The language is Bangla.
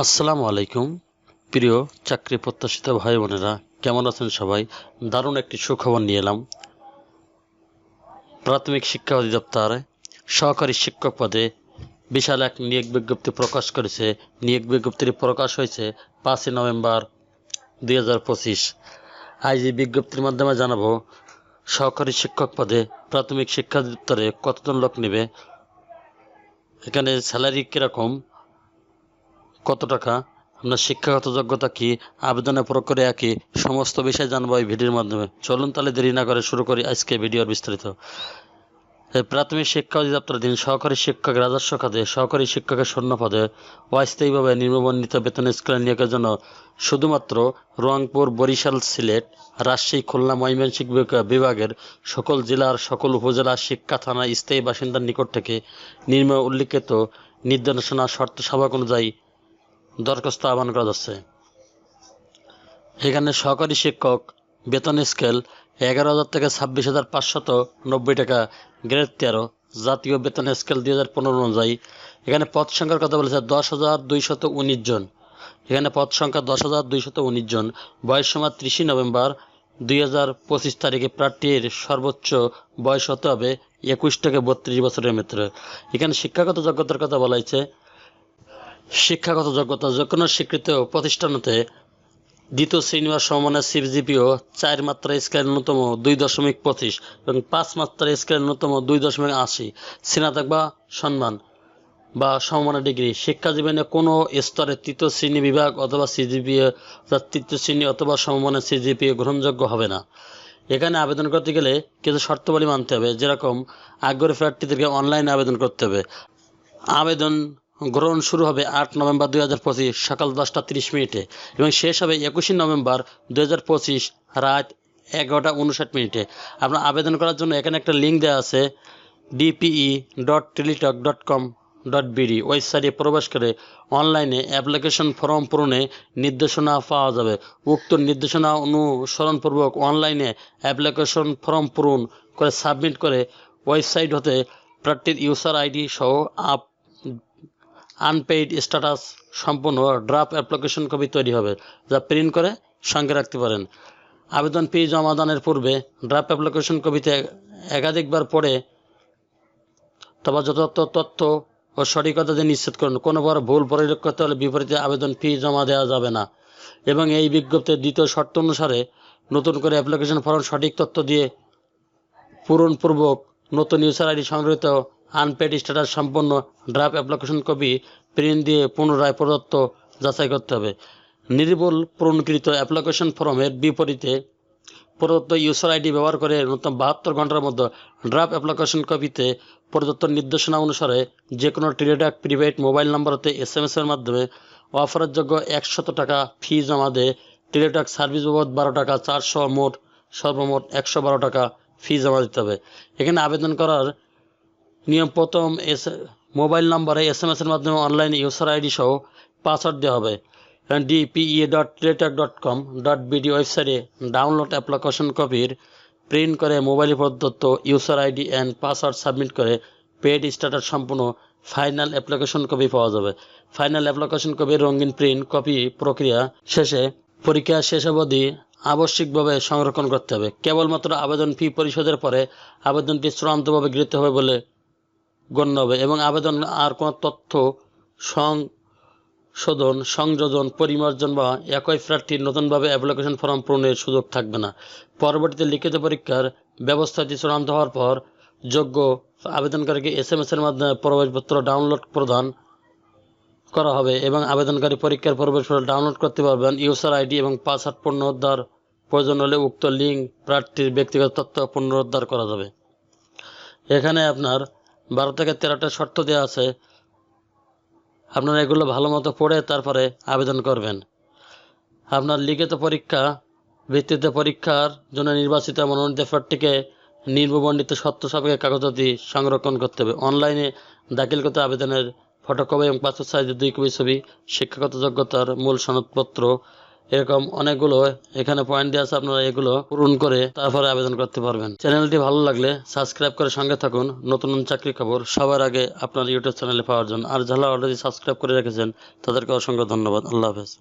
আসসালামু আলাইকুম, প্রিয় চাকরি প্রত্যাশিত ভাই বোনেরা, কেমন আছেন সবাই? দারুণ একটি সুখবর নিয়ে এলাম। প্রাথমিক শিক্ষা অধিদপ্তর সহকারী শিক্ষক পদে বিশাল এক নিয়োগ বিজ্ঞপ্তি প্রকাশ করেছে। নিয়োগ বিজ্ঞপ্তিটি প্রকাশ হয়েছে পাঁচই নভেম্বর দুই হাজার পঁচিশ। এই বিজ্ঞপ্তির মাধ্যমে জানাব, সহকারী শিক্ষক পদে প্রাথমিক শিক্ষা অধিদপ্তরে কতজন লোক নেবে? এখানে স্যালারি কীরকম? কত টাকা? আপনার শিক্ষাগত যোগ্যতা কি? আবেদনের প্রক্রিয়া কি? সমস্ত বিষয় জানব এই ভিডিওর মাধ্যমে। চলুন তাহলে দেরি না করে শুরু করি আজকে ভিডিওর বিস্তারিত। প্রাথমিক শিক্ষা অধিদপ্তরের দিন সহকারী শিক্ষক রাজস্ব খাতে, সহকারী শিক্ষকের শূন্য পদে, অস্থায়ীভাবে নিম্নবর্ণিত বেতন স্কেলে নিয়োগের জন্য শুধুমাত্র রংপুর, বরিশাল, সিলেট, রাজশাহী, খুলনা, ময়মনসিংহ বিভাগ- বিভাগের সকল জেলার সকল উপজেলা শিক্ষা থানা স্থায়ী বাসিন্দার নিকট থেকে নিম্ন উল্লিখিত নির্দেশনা শর্ত সাবাক অনুযায়ী দরখাস্ত আহ্বান করা যাচ্ছে। এখানে সহকারী শিক্ষক, বেতন স্কেল এগারো হাজার থেকে ছাব্বিশ হাজার পাঁচশত নব্বই টাকা, গ্রেড তেরো, জাতীয় বেতন স্কেল দুই হাজার পনেরো অনুযায়ী। এখানে পদ সংখ্যার কথা বলেছে দশ হাজার দুইশত উনিশ জন। এখানে পদ সংখ্যা দশ হাজার দুইশত উনিশ জন। বয়স সময় ত্রিশে নভেম্বর দুই হাজার পঁচিশ তারিখে প্রার্থীর সর্বোচ্চ বয়স হতে হবে একুশ থেকে বত্রিশ বছরের ভিতরে। এখানে শিক্ষাগত যোগ্যতার কথা বলা হয়েছে। শিক্ষাগত যোগ্যতা যে কোনো স্বীকৃত প্রতিষ্ঠানতে দ্বিতীয় শ্রেণি বা সমমানের সিজিপিও চার মাত্রা স্কেল ন্যূনতম দুই দশমিক পঁচিশ এবং পাঁচ মাত্রা স্কেল ন্যূনতম দুই দশমিক আশি স্নাতক বা সম্মান বা সমমানের ডিগ্রি। শিক্ষা জীবনে কোনো স্তরে তৃতীয় শ্রেণি বিভাগ অথবা সিজিপিএ তৃতীয় শ্রেণি অথবা সমমানের সিজিপিএ গ্রহণযোগ্য হবে না। এখানে আবেদন করতে গেলে কিছু শর্তাবলী মানতে হবে, যেরকম আগ্রহী প্রার্থীদেরকে অনলাইনে আবেদন করতে হবে। আবেদন গ্রহণ শুরু হবে আট নভেম্বর দুই হাজার পঁচিশ সকাল দশটা তিরিশ মিনিটে এবং শেষ হবে একুশে নভেম্বর দুই হাজার পঁচিশ রাত এগারোটা উনষাট মিনিটে। আপনার আবেদন করার জন্য এখানে একটা লিঙ্ক দেওয়া আছে DPE dot Teletalk dot com dot BD ওয়েবসাইটে প্রবেশ করে অনলাইনে অ্যাপ্লিকেশন ফর্ম পূরণে নির্দেশনা পাওয়া যাবে। উক্ত নির্দেশনা অনুসরণপূর্বক অনলাইনে অ্যাপ্লিকেশন ফর্ম পূরণ করে সাবমিট করে ওয়েবসাইট হতে প্রার্থীর ইউজার আইডি সহ আপ আনপেইড স্ট্যাটাস সম্পূর্ণ ড্রাফট অ্যাপ্লিকেশন কপি তৈরি হবে, যা প্রিন্ট করে সঙ্গে রাখতে পারেন। আবেদন ফি জমা দানের পূর্বে ড্রাফট অ্যাপ্লিকেশন কপিতে একাধিকবার পড়ে তবে যথার্থ তথ্য ও সঠিকতা দিয়ে নিশ্চিত করুন। কোনোবার ভুল পরিলক্ষিত হলে বিপরীতে আবেদন ফি জমা দেওয়া যাবে না। এবং এই বিজ্ঞপ্তির দ্বিতীয় শর্ত অনুসারে নতুন করে অ্যাপ্লিকেশন ফর্ম সঠিক তথ্য দিয়ে পূরণপূর্বক নতুন ইউজার আইডি সংগ্রহিত আনপেড স্ট্যাটাস সম্পন্ন ড্রাফট অ্যাপ্লিকেশন কপি প্রিন্ট দিয়ে পুনরায় প্রদত্ত যাচাই করতে হবে। নির্ভুল পূরণকৃত অ্যাপ্লিকেশন ফর্মের বিপরীতে প্রদত্ত ইউজার আইডি ব্যবহার করে নতুন বাহাত্তর ঘণ্টার মধ্যে ড্রাফট অ্যাপ্লিকেশন কপিতে প্রদত্ত নির্দেশনা অনুসারে যে কোনো টেলিটক প্রিপেড মোবাইল নাম্বার হতে এস এম এর মাধ্যমে অফারের যোগ্য একশত টাকা ফি জমা দিয়ে টেলিটক সার্ভিস বাবদ বারো টাকা, চারশো মোট সর্বমোট একশো বারো টাকা ফি জমা দিতে হবে। এখানে আবেদন করার নিয়ম প্রথম এস মোবাইল নম্বরে এস এম এসের মাধ্যমে অনলাইন ইউসার আইডি সহ পাসওয়ার্ড দেওয়া হবে। DPE dot Teletalk dot com dot BD ওয়েবসাইটে ডাউনলোড অ্যাপ্লিকেশন কপির প্রিন্ট করে মোবাইলে প্রদত্ত user ID and password submit করে পেড স্ট্যাটাস সম্পূর্ণ ফাইনাল অ্যাপ্লিকেশন কপি পাওয়া যাবে। ফাইনাল অ্যাপ্লিকেশন কপির রঙিন প্রিন্ট কপি প্রক্রিয়া শেষে পরীক্ষা শেষ অবধি আবশ্যিকভাবে সংরক্ষণ করতে হবে। কেবলমাত্র আবেদন ফি পরিশোধের পরে আবেদনটি চূড়ান্তভাবে গৃহীত হবে বলে গণ্য হবে এবং আবেদন আর কোনো তথ্য সংশোধন সংযোজন, পরিমার্জন বা একই প্রার্থীর নতুনভাবে অ্যাপ্লিকেশন ফর্ম পূরণের সুযোগ থাকবে না। পরবর্তীতে লিখিত পরীক্ষার ব্যবস্থাটি চূড়ান্ত হওয়ার পর যোগ্য আবেদনকারীকে এস এম এসের মাধ্যমে প্রবেশপত্র ডাউনলোড প্রদান করা হবে এবং আবেদনকারী পরীক্ষার প্রবেশপত্র ডাউনলোড করতে পারবেন। ইউসার আইডি এবং পাসওয়ার্ড পুনরুদ্ধার প্রয়োজন হলে উক্ত লিঙ্ক প্রার্থীর ব্যক্তিগত তথ্য পুনরুদ্ধার করা যাবে। এখানে আপনার বারো থেকে তেরোটা শর্ত দেওয়া আছে। আপনারা এগুলো ভালো মতো পড়ে তারপরে আবেদন করবেন। আপনার লিখিত পরীক্ষা, ভিত্তিতে পরীক্ষার জন্য নির্বাচিত মনোনীত প্রার্থীকে নির্বন্ডিত সত্য সাপেক্ষে কাগজাদি সংরক্ষণ করতে হবে। অনলাইনে দাখিলকৃত আবেদনের ফটোকপি এবং পাসপোর্ট সাইজের দুই কপি ছবি, শিক্ষাগত যোগ্যতার মূল সনদপত্র এরকম অনেকগুলো এখানে পয়েন্ট দিয়ে আছে, আপনারা এগুলো পূরণ করে তারপরে আবেদন করতে পারবেন। চ্যানেলটি ভালো লাগলে সাবস্ক্রাইব করে সঙ্গে থাকুন। নতুন নতুন চাকরি খবর সবার আগে আপনার ইউটিউব চ্যানেলে পাওয়ার জন্য। আর যারা অলরেডি সাবস্ক্রাইব করে রেখেছেন, তাদেরকে অসংখ্য ধন্যবাদ। আল্লাহ হাফেজ।